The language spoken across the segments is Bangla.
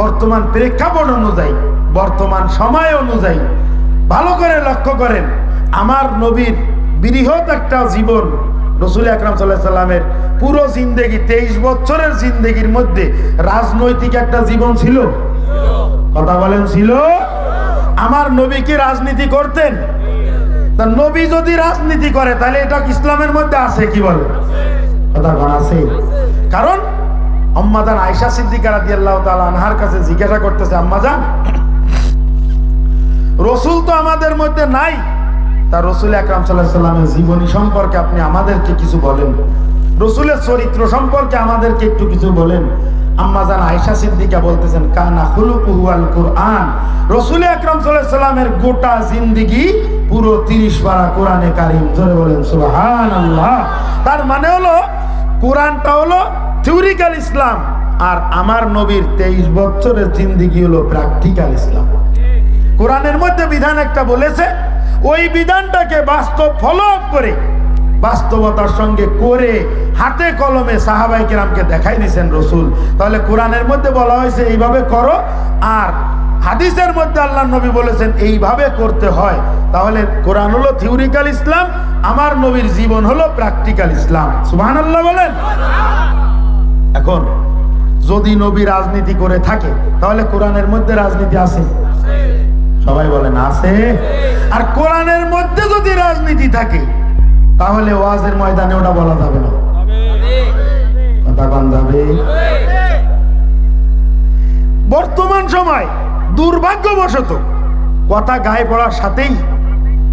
বর্তমান প্রেক্ষাপট অনুযায়ী, বর্তমান সময় অনুযায়ী ভালো করে লক্ষ্য করেন, আমার নবীর বৃহৎ একটা জীবন রসুল আকরাম সাল্লাহ সাল্লামের পুরো জিন্দেগি, তেইশ বছরের জিন্দেগির মধ্যে রাজনৈতিক একটা জীবন ছিল। কথা বলেন, ছিল? আমার নবী কি রাজনীতি করতেন? তা নবী যদি রাজনীতি করে, তাহলে এটা ইসলামের মধ্যে আছে কি বলে কথা আছে। কারণ আম্মাজান আয়সা সিদ্দিকা রাদিয়াল্লাহু তাআলা আনহার কাছে জিজ্ঞাসা করতেছে আম্মাজান রসুল তো আমাদের মধ্যে নাই। তা রসুল আকরাম সাল্লাহ সাল্লামের জীবনী সম্পর্কে আপনি আমাদেরকে কিছু বলেন। রসুলের চরিত্র সম্পর্কে আমাদেরকে একটু কিছু বলেন। আম্মাজান আয়সা সিদ্দিকা বলতেছেন, কানা খুলুকুহু আল কুরআন। রসুল আকরাম সাল্লাহ সাল্লামের গোটা জিন্দিগি পুরো তিরিশ পারা কোরআনে কারিম। জোরে বলেন সুবহান আল্লাহ তার মানে হলো, কোরআনটা হলো থিওরিক্যাল ইসলাম আর আমার নবীর তেইশ বছরের জিন্দিগি হলো প্র্যাকটিক্যাল ইসলাম। কোরআনের মধ্যে বিধান একটা বলেছে, ওই বিধানটাকে বাস্তব ফলো আপ করে, বাস্তবতার সঙ্গে করে হাতে কলমে সাহাবাই কেরামকে দেখাই দিয়েছেন রসুল। তাহলে কোরআনের মধ্যে বলা হয়েছে, এইভাবে করো, আর হাদিসের মধ্যে আল্লাহ নবী বলেছেন, এইভাবে করতে হয়। তাহলে কোরআন হলো থিওরিক্যাল ইসলাম, আমার নবীর জীবন হলো প্র্যাকটিক্যাল ইসলাম। সুবহান আল্লাহ বলেন? এখন যদি নবী রাজনীতি করে থাকে, তাহলে কোরআনের মধ্যে রাজনীতি আছে? সবাই বলেন, আছে। আর কোরআনের মধ্যে যদি রাজনীতি থাকে, তাহলে ওয়াজের ময়দানে ওটা বলা যাবে না। কথা কন যাবে? বর্তমান সময় দুর্ভাগ্যবশত কথা গায়ে পড়ার সাথেই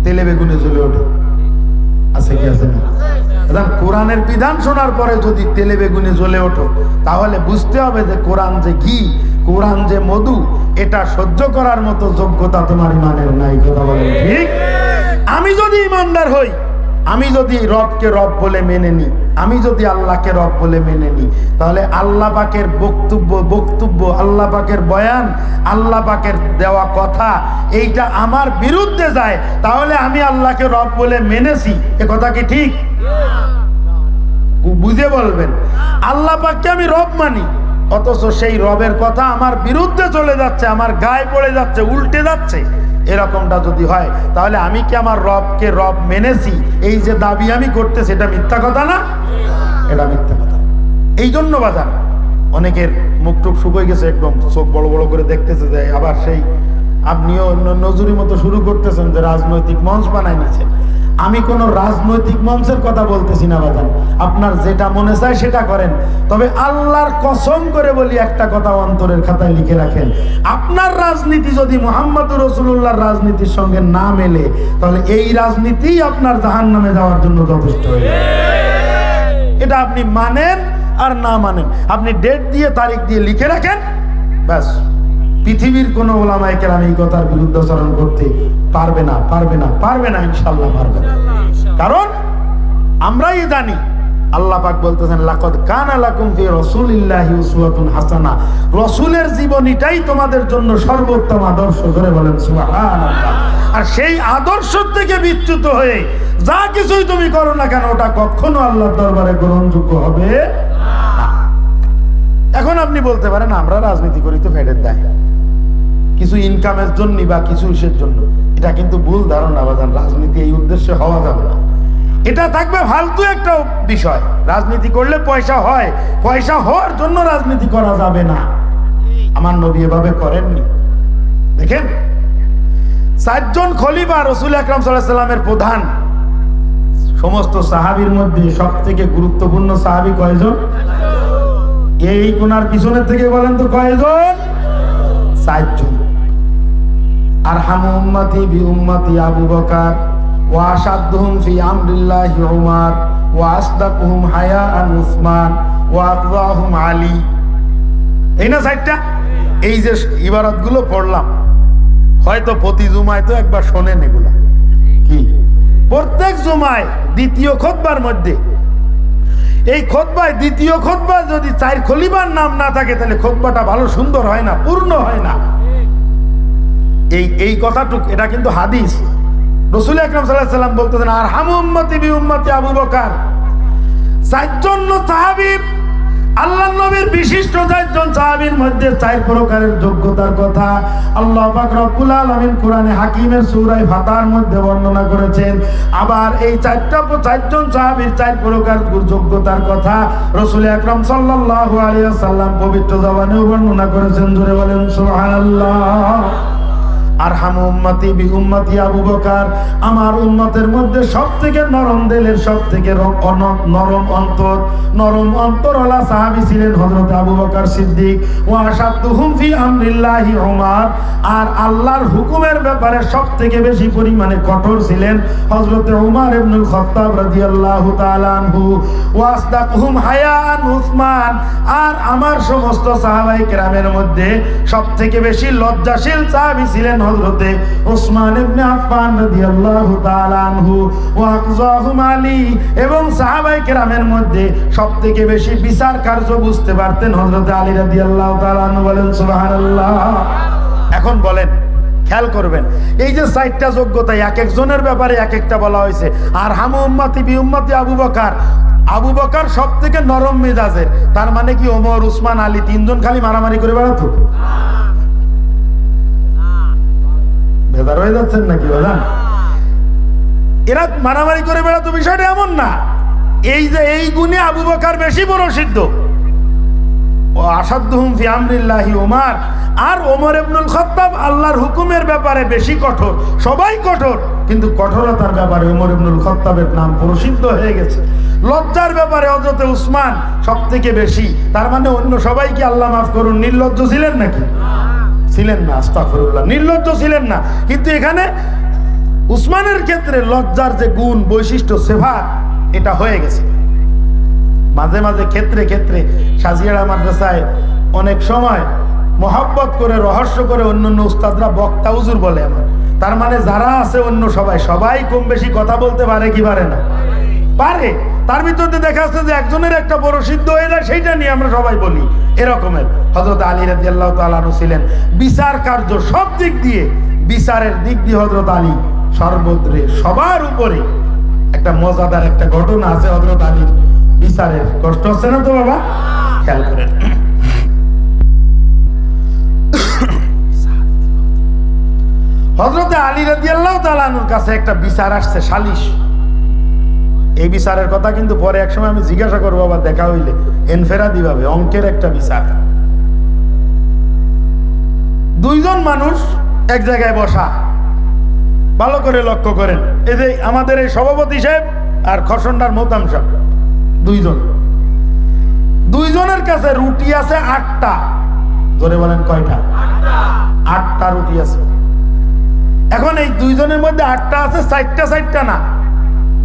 তেলে বেগুনে জ্বলে ওঠে। আছে কি আছে না? কোরআনের বিধান শোনার পরে যদি তেলে বেগুনে জ্বলে ওঠো, তাহলে বুঝতে হবে যে কোরআন যে ঘি, কোরআন যে মধু, এটা সহ্য করার মতো যোগ্যতা তোমার ইমানের নাই, কথা বলে ঠিক? আমি যদি ইমানদার হই আমি যদি রবকে রব বলে মেনে নিই আমি যদি আল্লাহকে রব বলে মেনে নিই তাহলে আল্লাহ পাকের বক্তব্য বক্তব্য আল্লাহ পাকের বয়ান আল্লাহ পাকের দেওয়া কথা, এইটা আমার বিরুদ্ধে যায়, তাহলে আমি আল্লাহকে রব বলে মেনেছি। এ কথা কি ঠিক? বুঝে বলবেন। আল্লাহ পাককে আমি রব মানি, অথচ সেই রবের কথা আমার বিরুদ্ধে চলে যাচ্ছে, আমার গায়ে পড়ে যাচ্ছে, উল্টে যাচ্ছে। এরকমটা যদি হয়, তাহলে আমি কি আমার রবকে রব মেনেছি? এই যে দাবি আমি করতে, সেটা মিথ্যা কথা না? এটা মিথ্যা কথা। এই জন্য বাজান অনেকের মুখ টুক শুকিয়ে গেছে, একদম চোখ বড় বড় করে দেখতেছে যে আবার সেই আপনিও নজুরি মতো শুরু করতেছেন যে রাজনৈতিক মঞ্চ বানাই নিচ্ছেন আমি কোনো রাজনৈতিক মঞ্চের কথা বলতেছি না, বাজান। আপনার যেটা মনে চায় সেটা করেন। তবে আল্লাহর কসম করে বলি, একটা কথা অন্তরের খাতায় লিখে রাখেন। আপনার রাজনীতি যদি মোহাম্মদ রসুল্লাহর রাজনীতির সঙ্গে না মেলে, তাহলে এই রাজনীতি আপনার জাহান নামে যাওয়ার জন্য যথেষ্ট হয়ে এটা আপনি মানেন আর না মানেন। আপনি ডেট দিয়ে, তারিখ দিয়ে লিখে রাখেন, ব্যাস। পৃথিবীর কোনো ওলামায় কেরাম এই কথার বিরুদ্ধাচরণ করতে পারবে না পারবে না পারবে না ইনশাল্লাহ পারবে না। কারণ আমরাই জানি আল্লাহ পাক বলতেছেন লাকদ কানা লাকুম ফি রাসূলিল্লাহি উসওয়াতুন হাসানা। রাসূলের জীবনীটাই তোমাদের জন্য সর্বোত্তম আদর্শ ধরে বলেন সুবহানাল্লাহ। আর সেই আদর্শ থেকে বিচ্যুত হয়ে যা কিছুই তুমি করো না কেন ওটা কখনো আল্লাহর দরবারে গ্রহণযোগ্য হবে না। এখন আপনি বলতে পারেন আমরা রাজনীতি করি তো ফেডের দেয়। কিছু ইনকামের জন্য বা কিছু ইসের জন্য। এটা কিন্তু ভুল ধারণা, বাজান। রাজনীতি এই উদ্দেশ্যে হওয়া যাবে না। এটা থাকবে ফালতু একটা বিষয়। রাজনীতি করলে পয়সা হয়। পয়সা হওয়ার জন্য রাজনীতি করা যাবে না। আমার নবী এভাবে করেননি। দেখেন? চারজন খলিফা রসুল আকরাম সাল্লামের প্রধান। সমস্ত সাহাবির মধ্যে সব থেকে গুরুত্বপূর্ণ সাহাবি কয়জন? এই কোনার পিছনের থেকে বলেন তো কয়জন? চারজন আর হামু উম্মতি বি উম্মতি আবু বকার, ওয়া আসাদহুম ফি আমরিল্লাহি উমার, ওয়া আসদাকুহুম হায়াআন উসমান, ওয়া আকযাহুম আলী। এই না সাইডটা এই যে ইবারতগুলো পড়লাম, হয়তো প্রতি জুমায় তো একবার শোনেন এগুলা। কি? প্রত্যেক জুমায় দ্বিতীয় খোদবার মধ্যে। এই খোদবায় দ্বিতীয় খোদবা যদি চার খলিবার নাম না থাকে, তাহলে খোদবাটা ভালো সুন্দর হয় না, পূর্ণ হয় না। এই এই কথাটুক, এটা কিন্তু হাদিস। রসুল আকরম সাল্লাহ সাল্লাম বলতেছেন আর হাম উম্মতি বি উম্মতি আবু বকার। চারজন সাহাবি আল্লাহ নবীর বিশিষ্ট চারজন সাহাবীর মধ্যে চার প্রকারের যোগ্যতার কথা আল্লাহ পাক রব্বুল আলামিন কোরআনে হাকিমের সূরায়ে ফাতার মধ্যে বর্ণনা করেছেন। আবার এই চারটা চারজন সাহাবীর চার প্রকার যোগ্যতার কথা রাসূল আকরাম সাল্লাল্লাহু আলাইহি ওয়াসাল্লাম পবিত্র জবানেও বর্ণনা করেছেন। জোরে বলেন, সুবহানাল্লাহ। আর আমার উম্মতের মধ্যে সব থেকে নরম দিলের সব থেকে নরম অন্তর। নরম সাহাবী ছিলেন হযরত আবু বকর সিদ্দিক। ফি আমরিল্লাহি উমর। আর আল্লাহর হুকুমের ব্যাপারে সব থেকে বেশি পরিমাণে কঠোর ছিলেন হযরত উমর ইবনুল খাত্তাব রাদিয়াল্লাহু তাআলা আনহু। হায়ান উসমান। আর আমার সমস্ত সাহাবায়ে কেরামের মধ্যে সব থেকে বেশি লজ্জাশীল সাহাবী ছিলেন হযরতে ওসমান ইবনে আফফান রাদিয়াল্লাহু তাআলা আনহু ওয়া আকযাহুম আলী এবং সাহাবায়ে কেরামের মধ্যে সবথেকে বেশি বিচার কার্য বুঝতে পারতেন হযরতে আলী রাদিয়াল্লাহু তাআলা আনহু বলেন, সুবহানাল্লাহ। এখন বলেন, খেয়াল করবেন, এই যে চারটা যোগ্যতা এক একজনের ব্যাপারে এক একটা বলা হয়েছে। আর হামু উম্মতি বি উম্মতি আবু বকার। আবু বকার সব থেকে নরম মেজাজের। তার মানে কি ওমর, উসমান, আলী তিনজন খালি মারামারি করে বেড়াতো? ভেদার হয়ে যাচ্ছেন নাকি বাজান এরা মারামারি করে বেড়াতো, বিষয়টা এমন না। এই যে এই গুণে আবু বকার বেশি বড় সিদ্ধ। ও আমরিল্লাহি ওমার। আর ওমর খাত্তাব আল্লাহর হুকুমের ব্যাপারে বেশি কঠোর। সবাই কঠোর, কিন্তু কঠোরতার ব্যাপারে ওমর ইবনুল খাত্তাবের নাম প্রসিদ্ধ হয়ে গেছে। লজ্জার ব্যাপারে অযথে উসমান সব থেকে বেশি। তার মানে অন্য সবাইকে আল্লাহ মাফ করুন, নির্লজ্জ ছিলেন নাকি? ছিলেন না আস্তাফরুল্লাহ নির্লজ্জ ছিলেন না। কিন্তু এখানে উসমানের ক্ষেত্রে লজ্জার যে গুণ, বৈশিষ্ট্য সেভা এটা হয়ে গেছে। মাঝে মাঝে ক্ষেত্রে ক্ষেত্রে সাজিয়াড়া মাদ্রাসায় অনেক সময় মহাব্বত করে, রহস্য করে অন্য অন্য উস্তাদরা বক্তা উজুর বলে আমার তার মানে যারা আছে অন্য সবাই সবাই কম বেশি কথা বলতে পারে কি পারে না? পারে। তার ভিতরে দেখা যাচ্ছে যে একজনের একটা বড় সিদ্ধ হয়ে যায়, সেইটা নিয়ে আমরা সবাই বলি এরকমের। হজরত আলী রাজি আল্লাহ তালু ছিলেন বিচার কার্য সব দিক দিয়ে। বিচারের দিক দিয়ে হজরত আলী সর্বত্রে সবার উপরে একটা মজাদার একটা ঘটনা আছে হজরত আলীর বিচারের। কষ্ট হচ্ছে না তো বাবা? খেয়াল করেন। হজরতে আলী রাজি আল্লাহ তালানুর কাছে একটা বিচার আসছে, সালিশ। এই বিচারের কথা কিন্তু পরে একসময় আমি জিজ্ঞাসা করব, আবার দেখা হইলে। এনফেরা দিভাবে অঙ্কের একটা বিচার। দুইজন মানুষ এক জায়গায় বসা। ভালো করে লক্ষ্য করেন। এই যে আমাদের এই সভাপতি সাহেব আর খসন্ডার মোতাম সাহেব, দুইজন। দুইজনের কাছে রুটি আছে আটটা। ধরে বলেন কয়টা? আটটা রুটি আছে। এখন এই দুইজনের মধ্যে আটটা আছে, চারটা চারটা না।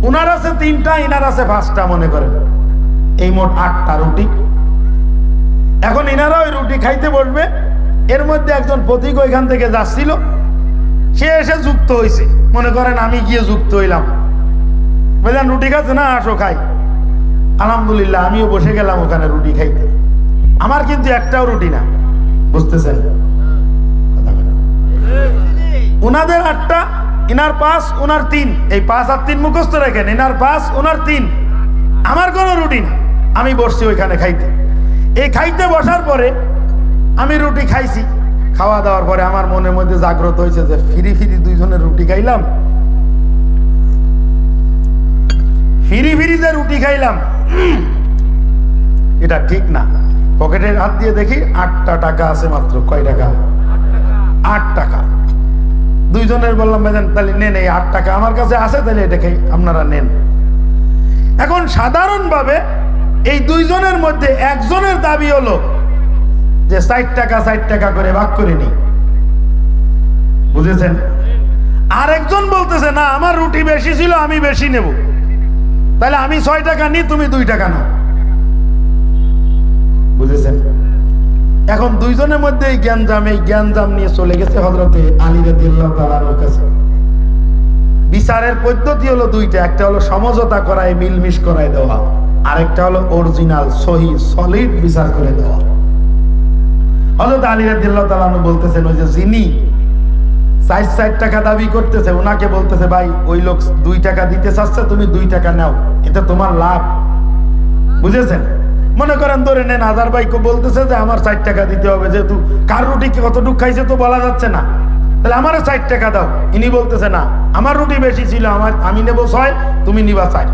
উনার আছে তিনটা, ইনার আছে পাঁচটা, মনে করেন। এই মোট আটটা রুটি। এখন ইনারা ওই রুটি খাইতে বসবে এর মধ্যে একজন পথিক ওইখান থেকে যাচ্ছিল। সে এসে যুক্ত হয়েছে মনে করেন আমি গিয়ে যুক্ত হইলাম। বুঝলেন রুটি খাচ্ছে না? আসো, খাই। আলহামদুলিল্লাহ, আমিও বসে গেলাম ওখানে রুটি খাইতে। আমার কিন্তু একটাও রুটি না। বুঝতেছেন? উনাদের আটটা ইনার পাঁচ, ওনার তিন। এই পাঁচ আর তিন মুখস্থ রেখেন, ইনার পাঁচ, ওনার তিন। আমার কোনো রুটিন আমি বসছি ওইখানে খাইতে। এই খাইতে বসার পরে আমি রুটি খাইছি। খাওয়া দাওয়ার পরে আমার মনের মধ্যে জাগ্রত হয়েছে যে ফিরি ফিরি দুইজনের রুটি খাইলাম। ফিরি ফিরি যে রুটি খাইলাম, এটা ঠিক না। পকেটের হাত দিয়ে দেখি আটটা টাকা আছে মাত্র, কয় টাকা? আট টাকা। দুইজনের বললাম, ভাইজান, তাহলে নেন এই আট টাকা। আমার কাছে আছে, তাহলে এটা খাই, আপনারা নেন। এখন সাধারণভাবে এই দুইজনের মধ্যে একজনের দাবি হলো যে ষাট টাকা ষাট টাকা করে ভাগ করে নি বুঝেছেন? আরেকজন বলতেছে, না, আমার রুটি বেশি ছিল, আমি বেশি নেব। তাহলে আমি ছয় টাকা নিই, তুমি দুই টাকা নাও। বুঝেছেন? এখন দুইজনের মধ্যে এই জ্ঞানজাম এই জ্ঞানজাম নিয়ে চলে গেছে হজরতে আলী রাদিয়াল্লাহু তাআলার কাছে। বিচারের পদ্ধতি হলো দুইটা, একটা হলো সমঝোতা করায় মিলমিশ করায় দেওয়া, আরেকটা হলো অরিজিনাল, সহি, সলিড বিচার করে দেওয়া। হজরত আলী রাদিয়াল্লাহু তাআলা বলতেছেন, ওই যে যিনি ষাট ষাট টাকা দাবি করতেছে ওনাকে বলতেছে, ভাই, ওই লোক দুই টাকা দিতে চাচ্ছে, তুমি দুই টাকা নাও, এটা তোমার লাভ। বুঝেছেন? মনে করেন ধরে নেন আদার ভাইকে বলতেছে যে আমার ষাট টাকা দিতে হবে, যেহেতু কার রুটি কতটুক খাইছে তো বলা যাচ্ছে না। তাহলে আমারও ষাট টাকা দাও। ইনি বলতেছে, না, আমার রুটি বেশি ছিল, আমার, আমি নেব ছয়, তুমি নিবা ষাট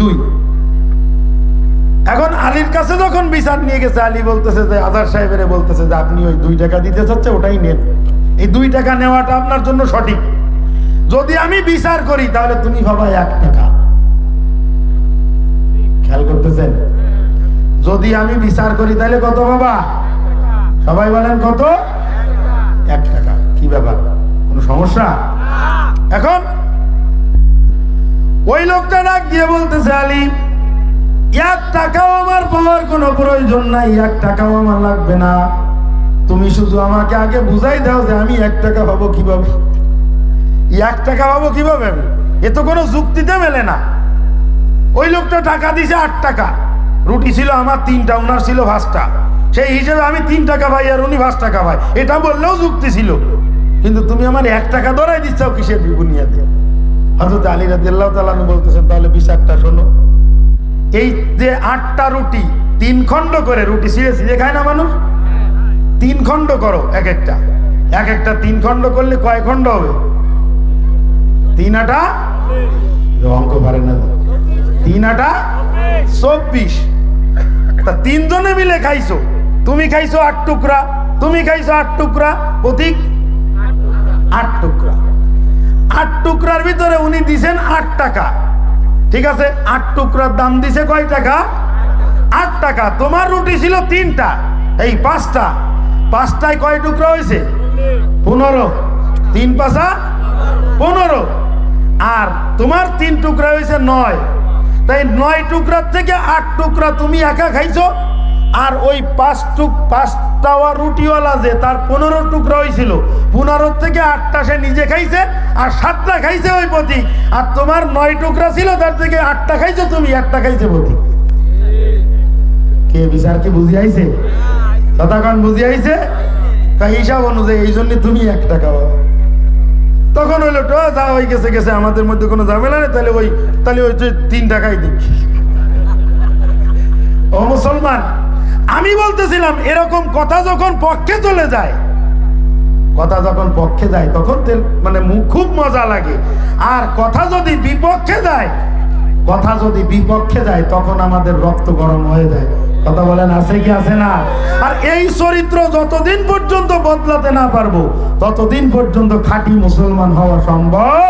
দুই এখন আলীর কাছে যখন বিচার নিয়ে গেছে, আলী বলতেছে যে আজার সাহেবের বলতেছে যে, আপনি ওই দুই টাকা দিতে চাচ্ছে, ওটাই নেন। এই দুই টাকা নেওয়াটা আপনার জন্য সঠিক। যদি আমি বিচার করি, তাহলে তুমি ভাবা এক টাকা। খেয়াল করতেছেন? যদি আমি বিচার করি, তাহলে কত বাবা? সবাই বলেন কত? এক টাকা। কি ব্যাপার? কোনো সমস্যা? এখন ওই লোকটা ডাক দিয়ে বলতেছে আলী এক টাকাও আমার পাওয়ার কোনো প্রয়োজন নাই, এক টাকাও আমার লাগবে না। তুমি শুধু আমাকে আগে বুঝাই দাও যে আমি এক টাকা পাবো কীভাবে? এক টাকা পাবো কীভাবে আমি? এ তো কোনো যুক্তিতে মেলে না। ওই লোকটা টাকা দিছে আট টাকা। রুটি ছিল আমার তিনটা ওনার ছিল পাঁচটা সেই হিসেবে আমি তিন টাকা পাই আর উনি পাঁচ টাকা পাই এটা বললেও যুক্তি ছিল। কিন্তু তুমি আমার এক টাকা ধরাই দিচ্ছ কিসের বিবুনিয়াতে হজরত আলী রাদিল্লাহ তালানু বলতেছেন, তাহলে বিচারটা শোনো। এই যে আটটা রুটি, তিন খণ্ড করে রুটি ছিঁড়ে ছিঁড়ে খায় না মানুষ? তিন খণ্ড করো, এক একটা। এক একটা তিন খণ্ড করলে কয় খণ্ড হবে? তিন আটা? অঙ্ক পারে না। তিন আটা? চব্বিশ। তা তিনজনে মিলে খাইছো। তুমি খাইছো আট টুকরা, তুমি খাইছো আট টুকরা, প্রতীক? আট টুকরা। আট টুকরার ভিতরে উনি দিছেন আট টাকা। ঠিক আছে? আট টুকরার দাম দিছে কয় টাকা? আট টাকা। তোমার রুটি ছিল তিনটা। এই পাঁচটা। পাঁচটায় কয় টুকরা হয়েছে? পনেরো। তিন পাঁচা? পনেরো। আর তোমার তিন টুকরা হয়েছে নয়। তাই নয় টুকরার থেকে আট টুকরা তুমি একা খাইছো? আর ওই পাঁচ টুক পাঁচটাওয়া রুটিওয়ালা যে তার পনেরো টুকরা হয়েছিল পনেরো থেকে আটটা সে নিজে খাইছে আর সাতটা খাইছে ওই প্রতীক আর তোমার নয় টুকরা ছিল তার থেকে আটটা খাইছো তুমি একটা খাইছে প্রতীক কে বিচার কি বুঝি আইছে? তথাক্ষণ বুঝি আইছে? তা হিসাব অনুযায়ী এই জন্য তুমি এক টাকা পাবা তখন হইল তো যা হয়ে গেছে গেছে, আমাদের মধ্যে কোনো ঝামেলা নেই, তাহলে ওই তাহলে ওই তিন টাকাই দিই ও মুসলমান, আমি বলতেছিলাম, এরকম কথা যখন পক্ষে চলে যায়, কথা যখন পক্ষে যায়, তখন মানে খুব মজা লাগে। আর কথা যদি বিপক্ষে যায়, কথা যদি বিপক্ষে যায়, তখন আমাদের রক্ত গরম হয়ে যায়। কথা বলেন, আছে কি, আছে না? আর এই চরিত্র যতদিন পর্যন্ত বদলাতে না পারব, ততদিন পর্যন্ত খাঁটি মুসলমান হওয়া সম্ভব।